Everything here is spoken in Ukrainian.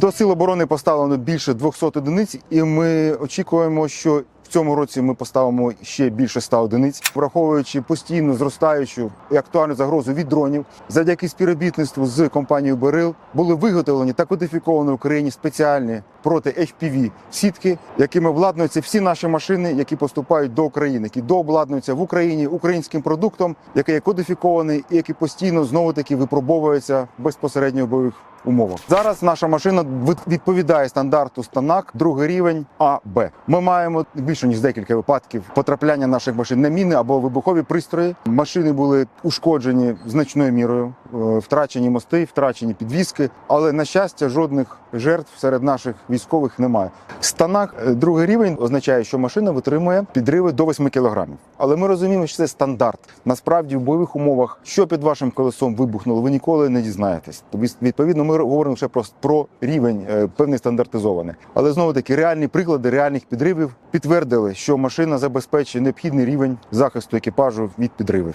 До сил оборони поставлено більше 200 одиниць, і ми очікуємо, що в цьому році ми поставимо ще більше 100 одиниць, враховуючи постійно зростаючу і актуальну загрозу від дронів. Завдяки співробітництву з компанією Берил були виготовлені та кодифіковані в Україні спеціальні проти FPV сітки, якими обладнуються всі наші машини, які поступають до України, які дообладнуються в Україні українським продуктом, який є кодифікований і який постійно знову таки випробовується безпосередньо в бойових умовах. Зараз наша машина відповідає стандарту станак, другий рівень А, Б. Ми маємо більше ніж декілька випадків потрапляння наших машин на міни або вибухові пристрої. Машини були ушкоджені значною мірою, е, втрачені мости, втрачені підвіски. Але на щастя, жодних жертв серед наших військових немає. Станак е, другий рівень означає, що машина витримує підриви до 8 кілограмів. Але ми розуміємо, що це стандарт. Насправді в бойових умовах, що під вашим колесом вибухнуло, ви ніколи не дізнаєтесь. Тобто, Відповідно, ми говоримо ще про, про рівень е, певний стандартизований. Але знову таки реальні приклади реальних підривів підтвердили, що машина забезпечує необхідний рівень захисту екіпажу від підривів.